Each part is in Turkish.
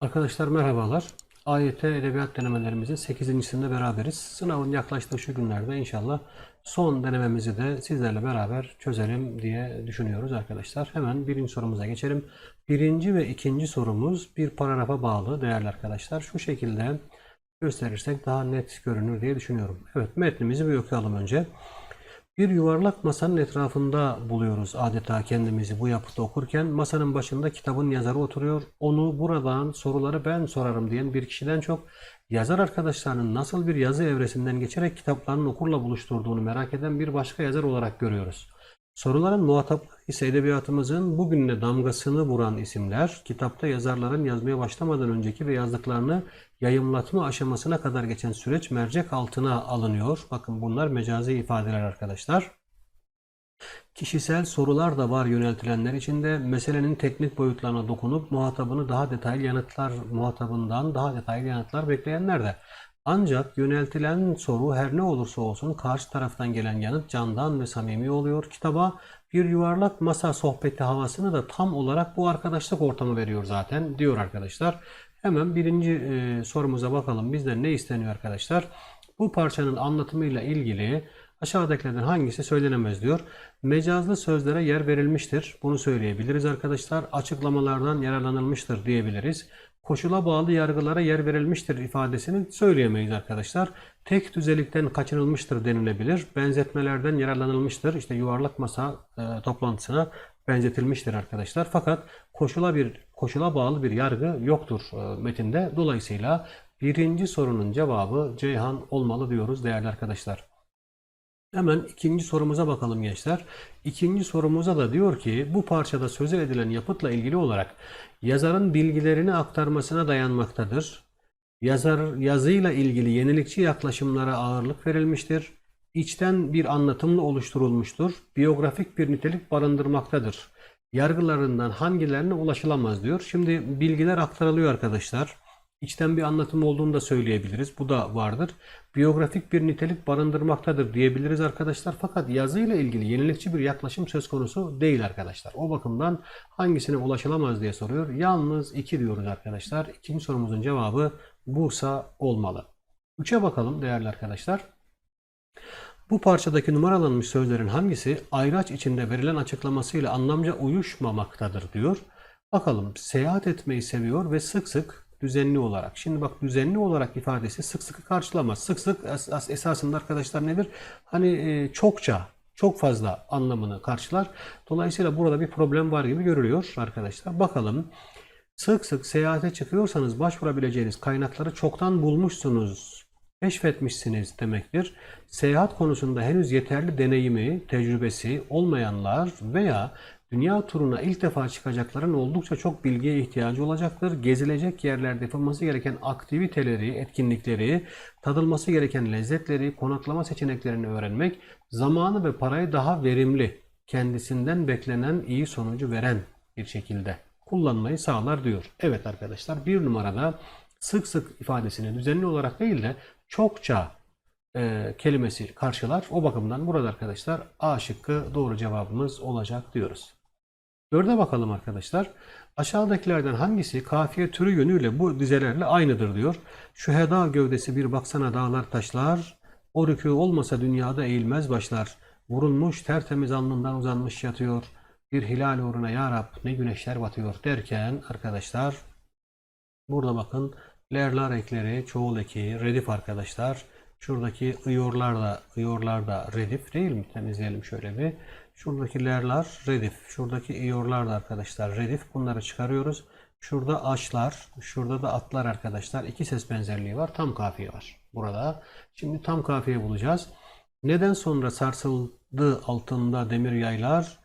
Arkadaşlar merhabalar. AYT Edebiyat denemelerimizin 8.sinde beraberiz. Sınavın yaklaştığı şu günlerde inşallah son denememizi de sizlerle beraber çözelim diye düşünüyoruz arkadaşlar. Hemen birinci sorumuza geçelim. Birinci ve ikinci sorumuz bir paragrafa bağlı değerli arkadaşlar. Şu şekilde gösterirsek daha net görünür diye düşünüyorum. Evet metnimizi bir okuyalım önce. Bir yuvarlak masanın etrafında buluyoruz adeta kendimizi bu yapıda okurken. Masanın başında kitabın yazarı oturuyor. Onu buradan soruları ben sorarım diyen bir kişiden çok yazar arkadaşlarının nasıl bir yazı evresinden geçerek kitaplarını okurla buluşturduğunu merak eden bir başka yazar olarak görüyoruz. Soruların muhatapları ise edebiyatımızın bugününe damgasını vuran isimler, kitapta yazarların yazmaya başlamadan önceki ve yazdıklarını yayımlatma aşamasına kadar geçen süreç mercek altına alınıyor. Bakın bunlar mecazi ifadeler arkadaşlar. Kişisel sorular da var yöneltilenler içinde meselenin teknik boyutlarına dokunup muhatabını daha detaylı yanıtlar muhatabından daha detaylı yanıtlar bekleyenler de. Ancak yöneltilen soru her ne olursa olsun karşı taraftan gelen yanıt candan ve samimi oluyor. Kitaba bir yuvarlak masa sohbeti havasını da tam olarak bu arkadaşlık ortamı veriyor zaten diyor arkadaşlar. Hemen birinci e, sorumuza bakalım. Bizden ne isteniyor arkadaşlar? Bu parçanın anlatımıyla ilgili aşağıdakilerden hangisi söylenemez diyor. Mecazlı sözlere yer verilmiştir. Bunu söyleyebiliriz arkadaşlar. Açıklamalardan yararlanılmıştır diyebiliriz. Koşula bağlı yargılara yer verilmiştir ifadesini söyleyemeyiz arkadaşlar. Tek düzelikten kaçınılmıştır denilebilir. Benzetmelerden yararlanılmıştır. İşte yuvarlak masa e, toplantısına benzetilmiştir arkadaşlar. Fakat koşula bir koşula bağlı bir yargı yoktur e, metinde. Dolayısıyla birinci sorunun cevabı Ceyhan olmalı diyoruz değerli arkadaşlar. Hemen ikinci sorumuza bakalım gençler. İkinci sorumuza da diyor ki bu parçada söz edilen yapıtla ilgili olarak yazarın bilgilerini aktarmasına dayanmaktadır. Yazar yazıyla ilgili yenilikçi yaklaşımlara ağırlık verilmiştir. İçten bir anlatımla oluşturulmuştur. Biyografik bir nitelik barındırmaktadır. Yargılarından hangilerine ulaşılamaz diyor. Şimdi bilgiler aktarılıyor arkadaşlar. İçten bir anlatım olduğunu da söyleyebiliriz. Bu da vardır. Biyografik bir nitelik barındırmaktadır diyebiliriz arkadaşlar. Fakat yazıyla ilgili yenilikçi bir yaklaşım söz konusu değil arkadaşlar. O bakımdan hangisine ulaşılamaz diye soruyor. Yalnız 2 diyoruz arkadaşlar. İkinci sorumuzun cevabı Bursa olmalı. 3'e bakalım değerli arkadaşlar. Bu parçadaki numaralanmış sözlerin hangisi ayraç içinde verilen açıklamasıyla anlamca uyuşmamaktadır diyor. Bakalım seyahat etmeyi seviyor ve sık sık düzenli olarak. Şimdi bak düzenli olarak ifadesi sık sıkı karşılamaz. Sık sık es- esasında arkadaşlar nedir? Hani e, çokça, çok fazla anlamını karşılar. Dolayısıyla burada bir problem var gibi görülüyor arkadaşlar. Bakalım. Sık sık seyahate çıkıyorsanız başvurabileceğiniz kaynakları çoktan bulmuşsunuz, keşfetmişsiniz demektir. Seyahat konusunda henüz yeterli deneyimi, tecrübesi olmayanlar veya dünya turuna ilk defa çıkacakların oldukça çok bilgiye ihtiyacı olacaktır. Gezilecek yerlerde yapılması gereken aktiviteleri, etkinlikleri, tadılması gereken lezzetleri, konaklama seçeneklerini öğrenmek, zamanı ve parayı daha verimli, kendisinden beklenen iyi sonucu veren bir şekilde kullanmayı sağlar diyor. Evet arkadaşlar bir numarada sık sık ifadesini düzenli olarak değil de çokça e, kelimesi karşılar. O bakımdan burada arkadaşlar A şıkkı doğru cevabımız olacak diyoruz. Dörde bakalım arkadaşlar. Aşağıdakilerden hangisi kafiye türü yönüyle bu dizelerle aynıdır diyor. Şu heda gövdesi bir baksana dağlar taşlar. O rükû olmasa dünyada eğilmez başlar. Vurulmuş tertemiz alnından uzanmış yatıyor. Bir hilal uğruna ya Rab ne güneşler batıyor derken arkadaşlar burada bakın lerlar ekleri çoğul eki redif arkadaşlar. Şuradaki ıyorlar da ıyorlar da redif değil mi? Temizleyelim şöyle bir. Şuradaki lerlar redif. Şuradaki iyorlar da arkadaşlar redif. Bunları çıkarıyoruz. Şurada açlar, şurada da atlar arkadaşlar. İki ses benzerliği var. Tam kafiye var burada. Şimdi tam kafiye bulacağız. Neden sonra sarsıldı altında demir yaylar?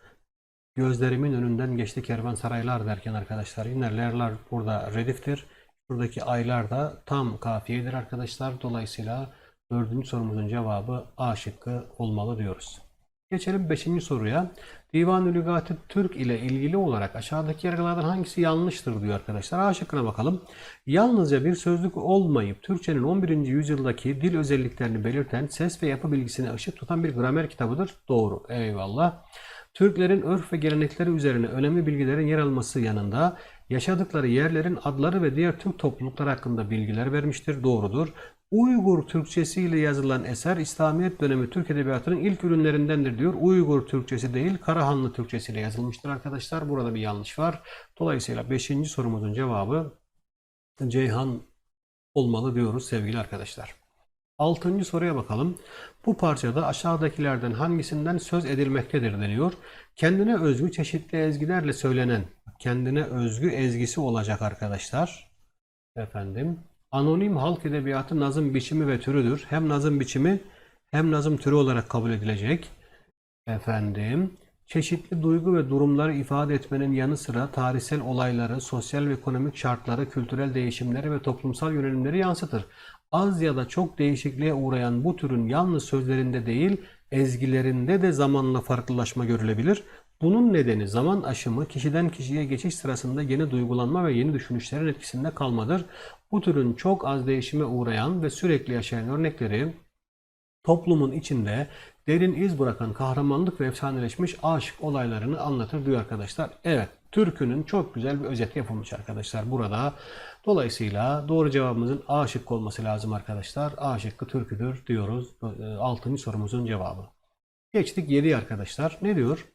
Gözlerimin önünden geçti kervansaraylar derken arkadaşlar yine lerler burada rediftir. Buradaki aylar da tam kafiyedir arkadaşlar. Dolayısıyla dördüncü sorumuzun cevabı A şıkkı olmalı diyoruz. Geçelim 5. soruya. Divan-ı Lügat-ı Türk ile ilgili olarak aşağıdaki yargılardan hangisi yanlıştır diyor arkadaşlar. A şıkkına bakalım. Yalnızca bir sözlük olmayıp Türkçenin 11. yüzyıldaki dil özelliklerini belirten ses ve yapı bilgisine ışık tutan bir gramer kitabıdır. Doğru. Eyvallah. Türklerin örf ve gelenekleri üzerine önemli bilgilerin yer alması yanında yaşadıkları yerlerin adları ve diğer Türk toplulukları hakkında bilgiler vermiştir. Doğrudur. Uygur Türkçesiyle yazılan eser İslamiyet dönemi Türk Edebiyatı'nın ilk ürünlerindendir diyor. Uygur Türkçesi değil Karahanlı Türkçesiyle yazılmıştır arkadaşlar. Burada bir yanlış var. Dolayısıyla 5. sorumuzun cevabı Ceyhan olmalı diyoruz sevgili arkadaşlar. Altıncı soruya bakalım. Bu parçada aşağıdakilerden hangisinden söz edilmektedir deniyor. Kendine özgü çeşitli ezgilerle söylenen, kendine özgü ezgisi olacak arkadaşlar. Efendim, anonim halk edebiyatı nazım biçimi ve türüdür. Hem nazım biçimi hem nazım türü olarak kabul edilecek. Efendim, çeşitli duygu ve durumları ifade etmenin yanı sıra tarihsel olayları, sosyal ve ekonomik şartları, kültürel değişimleri ve toplumsal yönelimleri yansıtır. Az ya da çok değişikliğe uğrayan bu türün yalnız sözlerinde değil, ezgilerinde de zamanla farklılaşma görülebilir. Bunun nedeni zaman aşımı kişiden kişiye geçiş sırasında yeni duygulanma ve yeni düşünüşlerin etkisinde kalmadır. Bu türün çok az değişime uğrayan ve sürekli yaşayan örnekleri toplumun içinde derin iz bırakan kahramanlık ve efsaneleşmiş aşk olaylarını anlatır diyor arkadaşlar. Evet, türkünün çok güzel bir özeti yapılmış arkadaşlar burada. Dolayısıyla doğru cevabımızın A şıkkı olması lazım arkadaşlar. A şıkkı türküdür diyoruz. 6. sorumuzun cevabı. Geçtik 7 arkadaşlar. Ne diyor?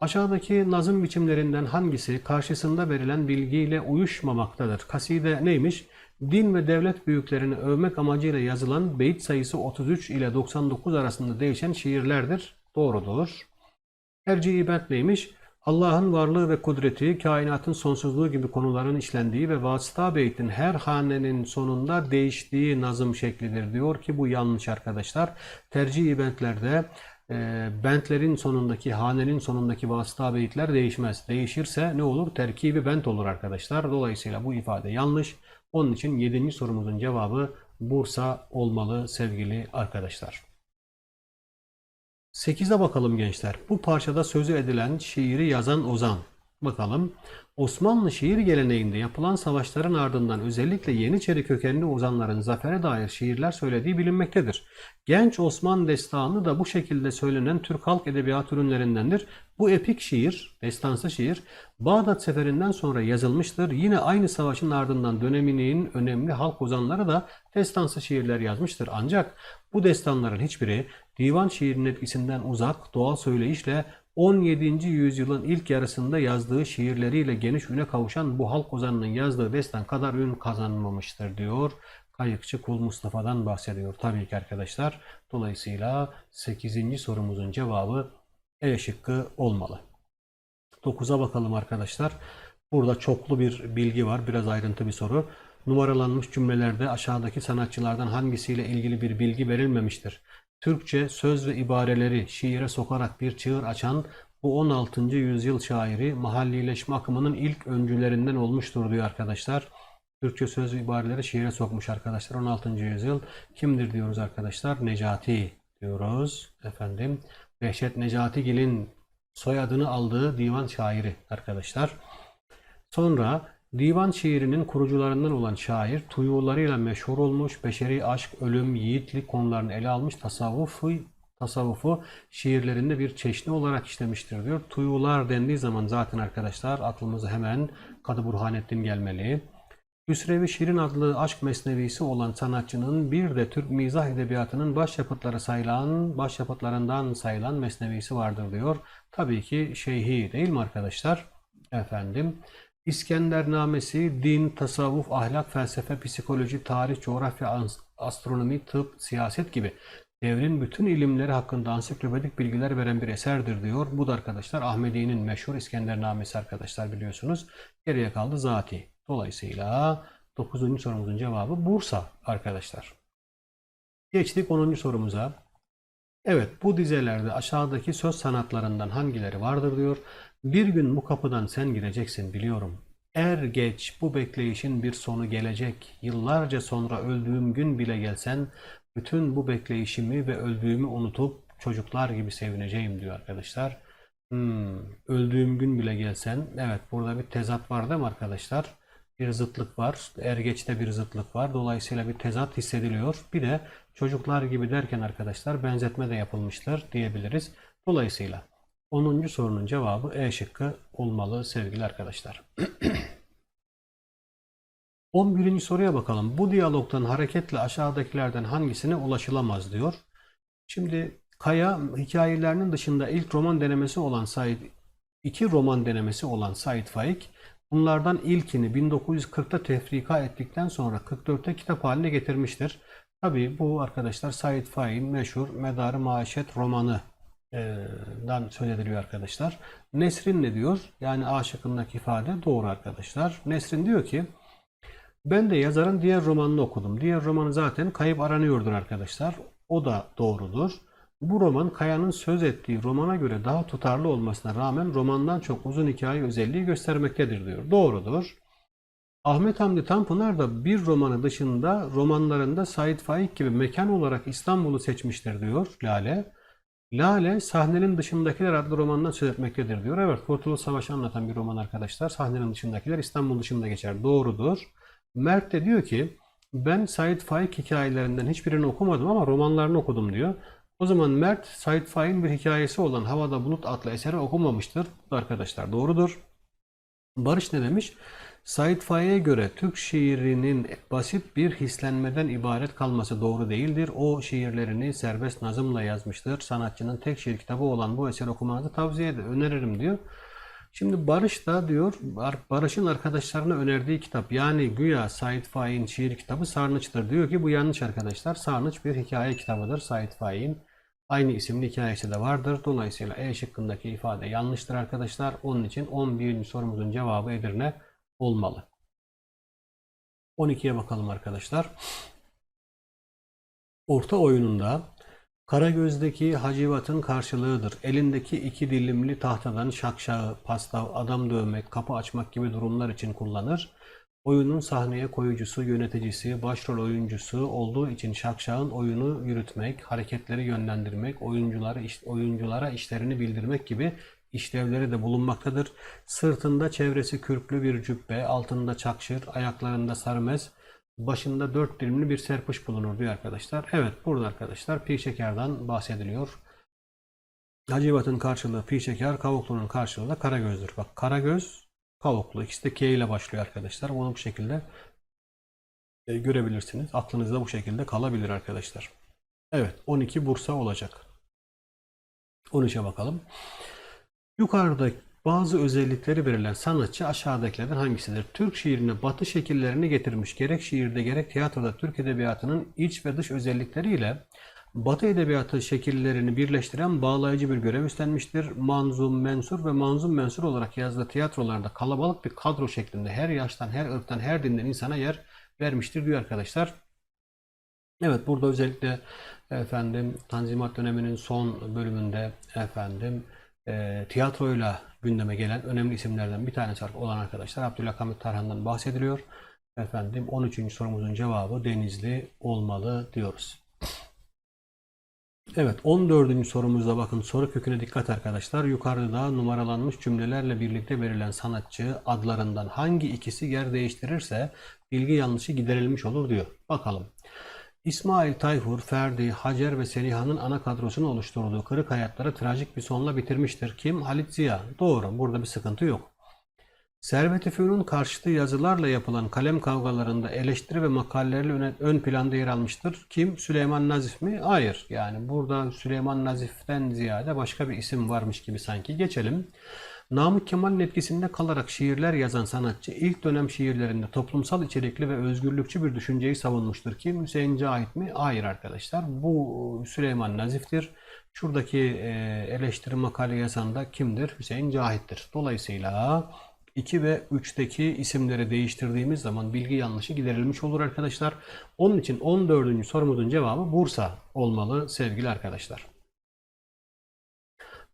Aşağıdaki nazım biçimlerinden hangisi karşısında verilen bilgiyle uyuşmamaktadır? Kaside neymiş? Din ve devlet büyüklerini övmek amacıyla yazılan beyit sayısı 33 ile 99 arasında değişen şiirlerdir. Doğrudur. Tercih bent neymiş? Allah'ın varlığı ve kudreti, kainatın sonsuzluğu gibi konuların işlendiği ve vasıta beytin her hanenin sonunda değiştiği nazım şeklidir diyor ki bu yanlış arkadaşlar. Tercih bentlerde e, bentlerin sonundaki, hanenin sonundaki vasıta beyitler değişmez. Değişirse ne olur? Terkibi bent olur arkadaşlar. Dolayısıyla bu ifade yanlış. Onun için 7. sorumuzun cevabı Bursa olmalı sevgili arkadaşlar. 8'e bakalım gençler. Bu parçada sözü edilen şiiri yazan Ozan. Bakalım. Osmanlı şiir geleneğinde yapılan savaşların ardından özellikle Yeniçeri kökenli ozanların zafere dair şiirler söylediği bilinmektedir. Genç Osman Destanı da bu şekilde söylenen Türk halk edebiyat ürünlerindendir. Bu epik şiir, destansı şiir, Bağdat seferinden sonra yazılmıştır. Yine aynı savaşın ardından döneminin önemli halk ozanları da destansı şiirler yazmıştır. Ancak bu destanların hiçbiri divan şiirinin etkisinden uzak, doğal söyleyişle 17. yüzyılın ilk yarısında yazdığı şiirleriyle geniş üne kavuşan bu halk ozanının yazdığı destan kadar ün kazanmamıştır diyor. Kayıkçı Kul Mustafa'dan bahsediyor tabii ki arkadaşlar. Dolayısıyla 8. sorumuzun cevabı E şıkkı olmalı. 9'a bakalım arkadaşlar. Burada çoklu bir bilgi var. Biraz ayrıntı bir soru. Numaralanmış cümlelerde aşağıdaki sanatçılardan hangisiyle ilgili bir bilgi verilmemiştir? Türkçe söz ve ibareleri şiire sokarak bir çığır açan bu 16. yüzyıl şairi mahallileşme akımının ilk öncülerinden olmuştur diyor arkadaşlar. Türkçe söz ve ibareleri şiire sokmuş arkadaşlar 16. yüzyıl. Kimdir diyoruz arkadaşlar? Necati diyoruz efendim. Behçet Necatigil'in soyadını aldığı divan şairi arkadaşlar. Sonra Divan şiirinin kurucularından olan şair tuyularıyla meşhur olmuş, beşeri aşk, ölüm, yiğitlik konularını ele almış tasavvufu, tasavvufu şiirlerinde bir çeşni olarak işlemiştir diyor. Tuyular dendiği zaman zaten arkadaşlar aklımıza hemen Kadı Burhanettin gelmeli. Hüsrev-i Şirin adlı aşk mesnevisi olan sanatçının bir de Türk mizah edebiyatının başyapıtları sayılan, başyapıtlarından sayılan mesnevisi vardır diyor. Tabii ki şeyhi değil mi arkadaşlar? Efendim. İskendernamesi, din, tasavvuf, ahlak, felsefe, psikoloji, tarih, coğrafya, astronomi, tıp, siyaset gibi devrin bütün ilimleri hakkında ansiklopedik bilgiler veren bir eserdir diyor. Bu da arkadaşlar Ahmedi'nin meşhur İskendernamesi arkadaşlar biliyorsunuz. Geriye kaldı Zati. Dolayısıyla 9. sorumuzun cevabı Bursa arkadaşlar. Geçtik 10. sorumuza. Evet bu dizelerde aşağıdaki söz sanatlarından hangileri vardır diyor. Bir gün bu kapıdan sen gireceksin biliyorum. Er geç bu bekleyişin bir sonu gelecek. Yıllarca sonra öldüğüm gün bile gelsen bütün bu bekleyişimi ve öldüğümü unutup çocuklar gibi sevineceğim diyor arkadaşlar. Hmm, öldüğüm gün bile gelsen. Evet burada bir tezat var değil mi arkadaşlar? Bir zıtlık var. Er geçte bir zıtlık var. Dolayısıyla bir tezat hissediliyor. Bir de çocuklar gibi derken arkadaşlar benzetme de yapılmıştır diyebiliriz. Dolayısıyla 10. sorunun cevabı E şıkkı olmalı sevgili arkadaşlar. 11. soruya bakalım. Bu diyalogtan hareketle aşağıdakilerden hangisine ulaşılamaz diyor. Şimdi Kaya hikayelerinin dışında ilk roman denemesi olan Said, iki roman denemesi olan Said Faik, bunlardan ilkini 1940'ta tefrika ettikten sonra 44'te kitap haline getirmiştir. Tabii bu arkadaşlar Said Faik'in meşhur Medarı Maişet romanı dan söz ediliyor arkadaşlar. Nesrin ne diyor? Yani A şıkkındaki ifade doğru arkadaşlar. Nesrin diyor ki ben de yazarın diğer romanını okudum. Diğer romanı zaten kayıp aranıyordur arkadaşlar. O da doğrudur. Bu roman Kaya'nın söz ettiği romana göre daha tutarlı olmasına rağmen romandan çok uzun hikaye özelliği göstermektedir diyor. Doğrudur. Ahmet Hamdi Tanpınar da bir romanı dışında romanlarında Said Faik gibi mekan olarak İstanbul'u seçmiştir diyor Lale. Lale sahnenin dışındakiler adlı romandan söz etmektedir diyor. Evet Kurtuluş Savaşı anlatan bir roman arkadaşlar. Sahnenin dışındakiler İstanbul dışında geçer. Doğrudur. Mert de diyor ki ben Said Faik hikayelerinden hiçbirini okumadım ama romanlarını okudum diyor. O zaman Mert Said Faik'in bir hikayesi olan Havada Bulut adlı eseri okumamıştır. Arkadaşlar doğrudur. Barış ne demiş? Said Faik'e göre Türk şiirinin basit bir hislenmeden ibaret kalması doğru değildir. O şiirlerini serbest nazımla yazmıştır. Sanatçının tek şiir kitabı olan bu eseri okumanızı tavsiye ederim, öneririm diyor. Şimdi Barış da diyor Barış'ın arkadaşlarına önerdiği kitap yani güya Said Faik'in şiir kitabı Sarnıç'tır. Diyor ki bu yanlış arkadaşlar. Sarnıç bir hikaye kitabıdır Said Faik'in. Aynı isimli hikayesi de vardır. Dolayısıyla E şıkkındaki ifade yanlıştır arkadaşlar. Onun için 11. sorumuzun cevabı Edirne olmalı. 12'ye bakalım arkadaşlar. Orta oyununda Karagöz'deki hacivatın karşılığıdır. Elindeki iki dilimli tahtadan şakşağı, pastav, adam dövmek, kapı açmak gibi durumlar için kullanır. Oyunun sahneye koyucusu, yöneticisi, başrol oyuncusu olduğu için şakşağın oyunu yürütmek, hareketleri yönlendirmek, oyuncuları oyunculara işlerini bildirmek gibi işlevleri de bulunmaktadır. Sırtında çevresi kürklü bir cübbe, altında çakşır, ayaklarında sarmez, başında dört dilimli bir serpuş bulunur diyor arkadaşlar. Evet burada arkadaşlar pi şekerden bahsediliyor. Hacivat'ın karşılığı pi şeker, kavuklunun karşılığı da karagözdür. Bak karagöz, kavuklu ikisi de K ile başlıyor arkadaşlar. Onu bu şekilde e, görebilirsiniz. Aklınızda bu şekilde kalabilir arkadaşlar. Evet 12 Bursa olacak. 13'e bakalım. Yukarıda bazı özellikleri verilen sanatçı aşağıdakilerden hangisidir? Türk şiirine batı şekillerini getirmiş. Gerek şiirde gerek tiyatroda Türk edebiyatının iç ve dış özellikleriyle Batı edebiyatı şekillerini birleştiren bağlayıcı bir görev üstlenmiştir. Manzum, mensur ve manzum mensur olarak yazdığı tiyatrolarda kalabalık bir kadro şeklinde her yaştan, her ırktan, her dinden insana yer vermiştir diyor arkadaşlar. Evet burada özellikle efendim Tanzimat döneminin son bölümünde efendim e, tiyatroyla gündeme gelen önemli isimlerden bir tanesi olan arkadaşlar Abdülhamit Tarhan'dan bahsediliyor. Efendim 13. sorumuzun cevabı Denizli olmalı diyoruz. Evet 14. sorumuzda bakın soru köküne dikkat arkadaşlar. Yukarıda numaralanmış cümlelerle birlikte verilen sanatçı adlarından hangi ikisi yer değiştirirse bilgi yanlışı giderilmiş olur diyor. Bakalım. İsmail Tayfur, Ferdi, Hacer ve Seliha'nın ana kadrosunu oluşturduğu Kırık Hayatları trajik bir sonla bitirmiştir. Kim? Halit Ziya. Doğru. Burada bir sıkıntı yok. Servet-i Fünun karşıtı yazılarla yapılan kalem kavgalarında eleştiri ve makalelerle ön planda yer almıştır. Kim? Süleyman Nazif mi? Hayır. Yani burada Süleyman Nazif'ten ziyade başka bir isim varmış gibi sanki. Geçelim. Namık Kemal'in etkisinde kalarak şiirler yazan sanatçı ilk dönem şiirlerinde toplumsal içerikli ve özgürlükçü bir düşünceyi savunmuştur. Kim? Hüseyin Cahit mi? Hayır arkadaşlar. Bu Süleyman Nazif'tir. Şuradaki e, eleştiri makale yazan da kimdir? Hüseyin Cahit'tir. Dolayısıyla 2 ve 3'teki isimleri değiştirdiğimiz zaman bilgi yanlışı giderilmiş olur arkadaşlar. Onun için 14. sorumuzun cevabı Bursa olmalı sevgili arkadaşlar.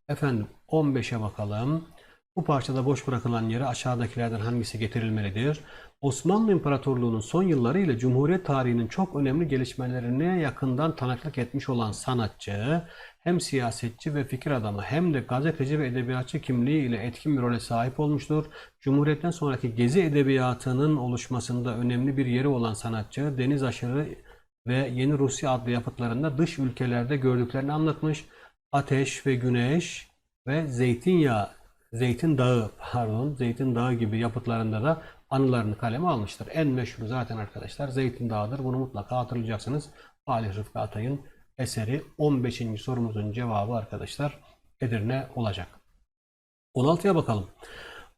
Efendim 15'e bakalım. Bu parçada boş bırakılan yere aşağıdakilerden hangisi getirilmelidir? Osmanlı İmparatorluğu'nun son yılları ile Cumhuriyet tarihinin çok önemli gelişmelerine yakından tanıklık etmiş olan sanatçı, hem siyasetçi ve fikir adamı hem de gazeteci ve edebiyatçı kimliği ile etkin bir role sahip olmuştur. Cumhuriyetten sonraki Gezi edebiyatının oluşmasında önemli bir yeri olan sanatçı, Deniz Aşırı ve Yeni Rusya adlı yapıtlarında dış ülkelerde gördüklerini anlatmış. Ateş ve Güneş ve Zeytinyağı Zeytin Dağı pardon Zeytin Dağı gibi yapıtlarında da anılarını kaleme almıştır. En meşhur zaten arkadaşlar Zeytin Dağı'dır. Bunu mutlaka hatırlayacaksınız. Falih Rıfkı Atay'ın eseri 15. sorumuzun cevabı arkadaşlar Edirne olacak. 16'ya bakalım.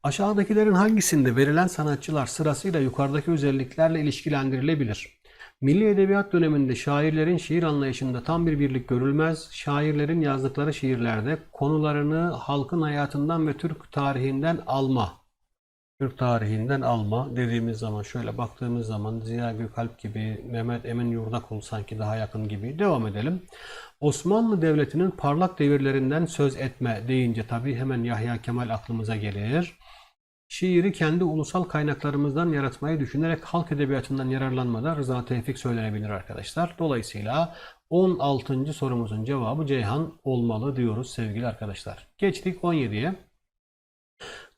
Aşağıdakilerin hangisinde verilen sanatçılar sırasıyla yukarıdaki özelliklerle ilişkilendirilebilir? Milli Edebiyat döneminde şairlerin şiir anlayışında tam bir birlik görülmez. Şairlerin yazdıkları şiirlerde konularını halkın hayatından ve Türk tarihinden alma, Türk tarihinden alma dediğimiz zaman şöyle baktığımız zaman Ziya Gökalp gibi, Mehmet Emin Yurdakul sanki daha yakın gibi devam edelim. Osmanlı Devleti'nin parlak devirlerinden söz etme deyince tabii hemen Yahya Kemal aklımıza gelir. Şiiri kendi ulusal kaynaklarımızdan yaratmayı düşünerek halk edebiyatından yararlanmada Rıza Tevfik söylenebilir arkadaşlar. Dolayısıyla 16. sorumuzun cevabı Ceyhan olmalı diyoruz sevgili arkadaşlar. Geçtik 17'ye.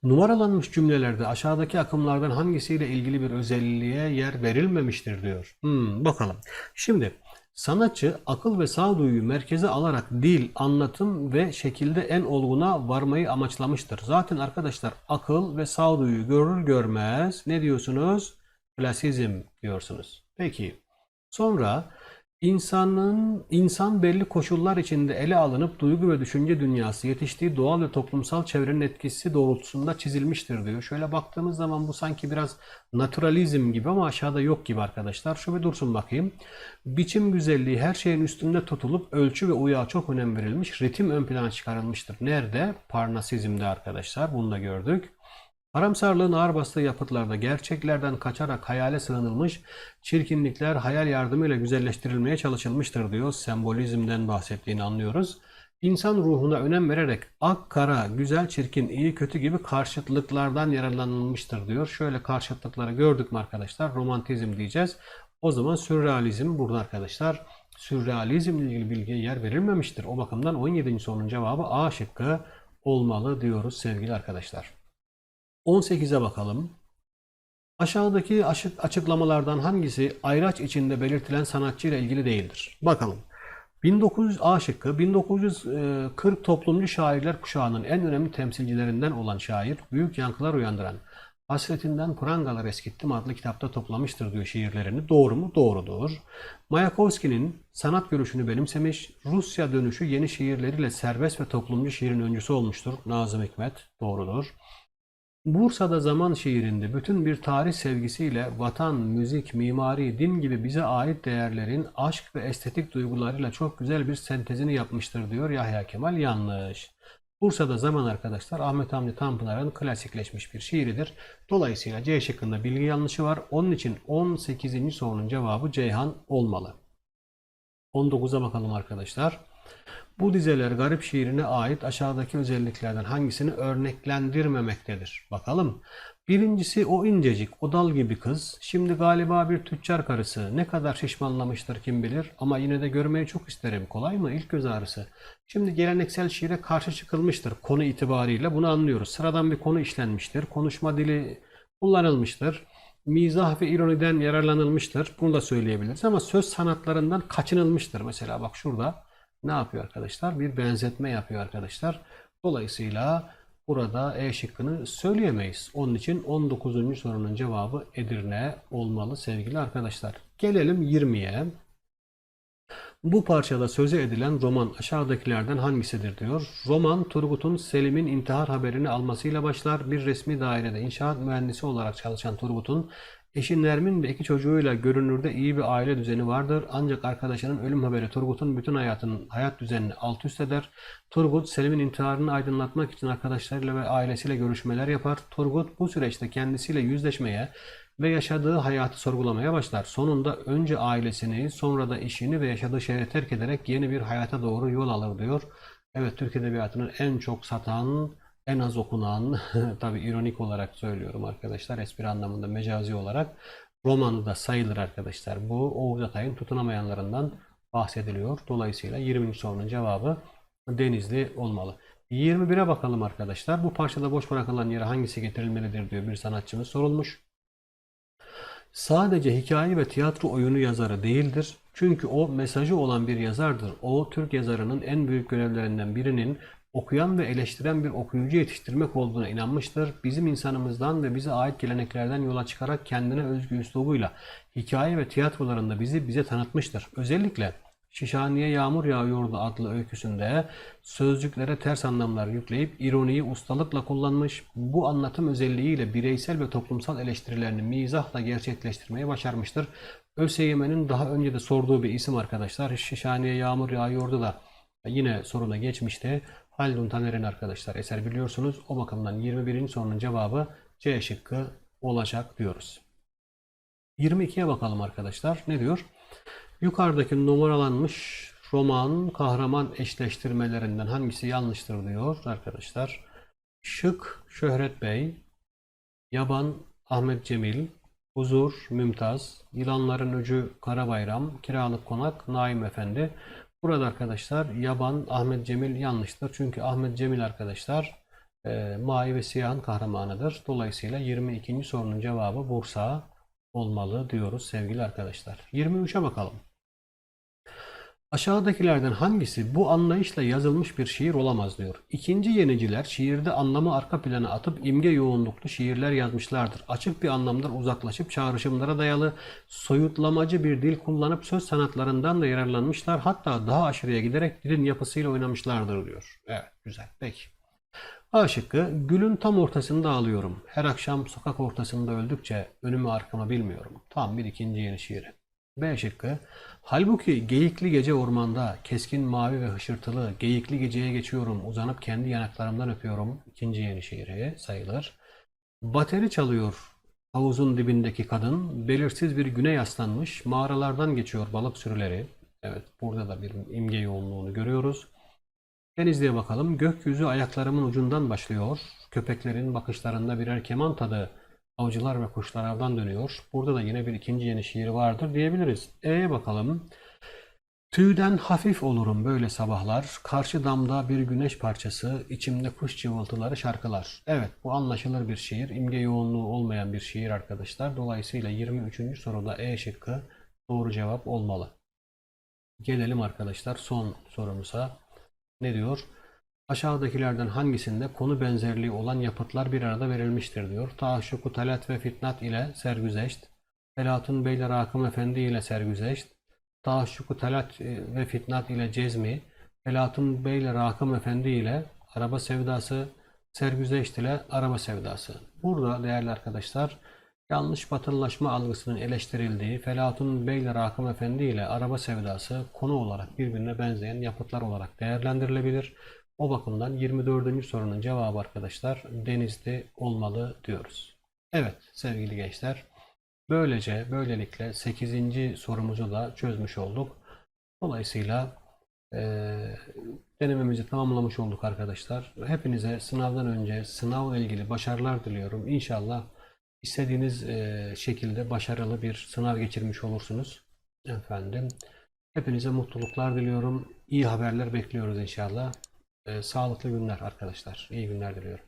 Numaralanmış cümlelerde aşağıdaki akımlardan hangisiyle ilgili bir özelliğe yer verilmemiştir diyor. Hmm, bakalım. Şimdi sanatçı akıl ve sağduyuyu merkeze alarak dil, anlatım ve şekilde en olguna varmayı amaçlamıştır. Zaten arkadaşlar akıl ve sağduyu görür görmez ne diyorsunuz? Klasizm diyorsunuz. Peki. Sonra insanın insan belli koşullar içinde ele alınıp duygu ve düşünce dünyası yetiştiği doğal ve toplumsal çevrenin etkisi doğrultusunda çizilmiştir diyor. Şöyle baktığımız zaman bu sanki biraz naturalizm gibi ama aşağıda yok gibi arkadaşlar. Şu bir dursun bakayım. Biçim güzelliği her şeyin üstünde tutulup ölçü ve uyağa çok önem verilmiş. Ritim ön plana çıkarılmıştır. Nerede? Parnasizmde arkadaşlar. Bunu da gördük. Karamsarlığın ağır bastığı yapıtlarda gerçeklerden kaçarak hayale sığınılmış, çirkinlikler hayal yardımıyla güzelleştirilmeye çalışılmıştır diyor. Sembolizmden bahsettiğini anlıyoruz. İnsan ruhuna önem vererek ak, kara, güzel, çirkin, iyi, kötü gibi karşıtlıklardan yararlanılmıştır diyor. Şöyle karşıtlıkları gördük mü arkadaşlar? Romantizm diyeceğiz. O zaman sürrealizm burada arkadaşlar. Sürrealizmle ilgili bilgiye yer verilmemiştir. O bakımdan 17. sorunun cevabı A şıkkı olmalı diyoruz sevgili arkadaşlar. 18'e bakalım. Aşağıdaki açık açıklamalardan hangisi ayraç içinde belirtilen sanatçı ile ilgili değildir? Bakalım. 1900 A şıkkı 1940 toplumcu şairler kuşağının en önemli temsilcilerinden olan şair büyük yankılar uyandıran Hasretinden Prangalar Eskittim adlı kitapta toplamıştır diyor şiirlerini. Doğru mu? Doğrudur. Mayakovski'nin sanat görüşünü benimsemiş, Rusya dönüşü yeni şiirleriyle serbest ve toplumcu şiirin öncüsü olmuştur. Nazım Hikmet. Doğrudur. Bursa'da zaman şiirinde bütün bir tarih sevgisiyle vatan, müzik, mimari, din gibi bize ait değerlerin aşk ve estetik duygularıyla çok güzel bir sentezini yapmıştır diyor Yahya Kemal. Yanlış. Bursa'da zaman arkadaşlar Ahmet Hamdi Tanpınar'ın klasikleşmiş bir şiiridir. Dolayısıyla C şıkkında bilgi yanlışı var. Onun için 18. sorunun cevabı Ceyhan olmalı. 19'a bakalım arkadaşlar. Bu dizeler garip şiirine ait aşağıdaki özelliklerden hangisini örneklendirmemektedir? Bakalım. Birincisi o incecik, o dal gibi kız. Şimdi galiba bir tüccar karısı. Ne kadar şişmanlamıştır kim bilir. Ama yine de görmeyi çok isterim. Kolay mı? İlk göz ağrısı. Şimdi geleneksel şiire karşı çıkılmıştır. Konu itibariyle bunu anlıyoruz. Sıradan bir konu işlenmiştir. Konuşma dili kullanılmıştır. Mizah ve ironiden yararlanılmıştır. Bunu da söyleyebiliriz. Ama söz sanatlarından kaçınılmıştır. Mesela bak şurada ne yapıyor arkadaşlar? Bir benzetme yapıyor arkadaşlar. Dolayısıyla burada E şıkkını söyleyemeyiz. Onun için 19. sorunun cevabı Edirne olmalı sevgili arkadaşlar. Gelelim 20'ye. Bu parçada söze edilen roman aşağıdakilerden hangisidir diyor. Roman Turgut'un Selim'in intihar haberini almasıyla başlar. Bir resmi dairede inşaat mühendisi olarak çalışan Turgut'un Eşi Nermin ve iki çocuğuyla görünürde iyi bir aile düzeni vardır. Ancak arkadaşının ölüm haberi Turgut'un bütün hayatının hayat düzenini alt üst eder. Turgut Selim'in intiharını aydınlatmak için arkadaşlarıyla ve ailesiyle görüşmeler yapar. Turgut bu süreçte kendisiyle yüzleşmeye ve yaşadığı hayatı sorgulamaya başlar. Sonunda önce ailesini, sonra da işini ve yaşadığı şehri terk ederek yeni bir hayata doğru yol alır diyor. Evet Türk Edebiyatı'nın en çok satan en az okunan, tabi ironik olarak söylüyorum arkadaşlar, espri anlamında mecazi olarak romanı da sayılır arkadaşlar. Bu Oğuz Atay'ın tutunamayanlarından bahsediliyor. Dolayısıyla 20. sorunun cevabı Denizli olmalı. 21'e bakalım arkadaşlar. Bu parçada boş bırakılan yere hangisi getirilmelidir diyor bir sanatçımız sorulmuş. Sadece hikaye ve tiyatro oyunu yazarı değildir. Çünkü o mesajı olan bir yazardır. O Türk yazarının en büyük görevlerinden birinin okuyan ve eleştiren bir okuyucu yetiştirmek olduğuna inanmıştır. Bizim insanımızdan ve bize ait geleneklerden yola çıkarak kendine özgü üslubuyla hikaye ve tiyatrolarında bizi bize tanıtmıştır. Özellikle Şişhaniye Yağmur Yağıyordu adlı öyküsünde sözcüklere ters anlamlar yükleyip ironiyi ustalıkla kullanmış, bu anlatım özelliğiyle bireysel ve toplumsal eleştirilerini mizahla gerçekleştirmeyi başarmıştır. ÖSYM'nin daha önce de sorduğu bir isim arkadaşlar. Şişhaniye Yağmur Yağıyordu da yine soruna geçmişti. Haldun Taner'in arkadaşlar eser biliyorsunuz. O bakımdan 21. sorunun cevabı C şıkkı olacak diyoruz. 22'ye bakalım arkadaşlar. Ne diyor? Yukarıdaki numaralanmış roman kahraman eşleştirmelerinden hangisi yanlıştır diyor arkadaşlar. Şık Şöhret Bey, Yaban Ahmet Cemil, Huzur Mümtaz, Yılanların Öcü Karabayram, Kiralık Konak Naim Efendi. Burada arkadaşlar Yaban Ahmet Cemil yanlıştır. Çünkü Ahmet Cemil arkadaşlar e, Mavi ve Siyah'ın kahramanıdır. Dolayısıyla 22. sorunun cevabı Bursa olmalı diyoruz sevgili arkadaşlar. 23'e bakalım. Aşağıdakilerden hangisi bu anlayışla yazılmış bir şiir olamaz diyor. İkinci yeniciler şiirde anlamı arka plana atıp imge yoğunluklu şiirler yazmışlardır. Açık bir anlamdan uzaklaşıp çağrışımlara dayalı soyutlamacı bir dil kullanıp söz sanatlarından da yararlanmışlar. Hatta daha aşırıya giderek dilin yapısıyla oynamışlardır diyor. Evet güzel peki. A şıkkı gülün tam ortasında ağlıyorum. Her akşam sokak ortasında öldükçe önümü arkamı bilmiyorum. Tam bir ikinci yeni şiiri. B şıkkı halbuki geyikli gece ormanda keskin mavi ve hışırtılı geyikli geceye geçiyorum uzanıp kendi yanaklarımdan öpüyorum. İkinci yeni şiiri sayılır. Bateri çalıyor havuzun dibindeki kadın belirsiz bir güne yaslanmış mağaralardan geçiyor balık sürüleri. Evet burada da bir imge yoğunluğunu görüyoruz. Denizli'ye bakalım. Gökyüzü ayaklarımın ucundan başlıyor. Köpeklerin bakışlarında birer keman tadı avcılar ve kuşlar avdan dönüyor. Burada da yine bir ikinci yeni şiir vardır diyebiliriz. E'ye bakalım. Tüyden hafif olurum böyle sabahlar. Karşı damda bir güneş parçası, içimde kuş cıvıltıları şarkılar. Evet bu anlaşılır bir şiir. İmge yoğunluğu olmayan bir şiir arkadaşlar. Dolayısıyla 23. soruda E şıkkı doğru cevap olmalı. Gelelim arkadaşlar son sorumuza. Ne diyor? Aşağıdakilerden hangisinde konu benzerliği olan yapıtlar bir arada verilmiştir diyor. Taşşuku Talat ve Fitnat ile Sergüzeşt, Felatun Bey ile Rakım Efendi ile Sergüzeşt, Taşşuku Talat e, ve Fitnat ile Cezmi, Felatun Bey ile Rakım Efendi ile Araba Sevdası, Sergüzeşt ile Araba Sevdası. Burada değerli arkadaşlar yanlış batılılaşma algısının eleştirildiği Felatun Bey ile Rakım Efendi ile Araba Sevdası konu olarak birbirine benzeyen yapıtlar olarak değerlendirilebilir. O bakımdan 24. sorunun cevabı arkadaşlar Denizli olmalı diyoruz. Evet sevgili gençler. Böylece böylelikle 8. sorumuzu da çözmüş olduk. Dolayısıyla eee denememizi tamamlamış olduk arkadaşlar. Hepinize sınavdan önce sınavla ilgili başarılar diliyorum. İnşallah istediğiniz eee, şekilde başarılı bir sınav geçirmiş olursunuz. Efendim. Hepinize mutluluklar diliyorum. İyi haberler bekliyoruz inşallah. Ee, sağlıklı günler arkadaşlar. İyi günler diliyorum.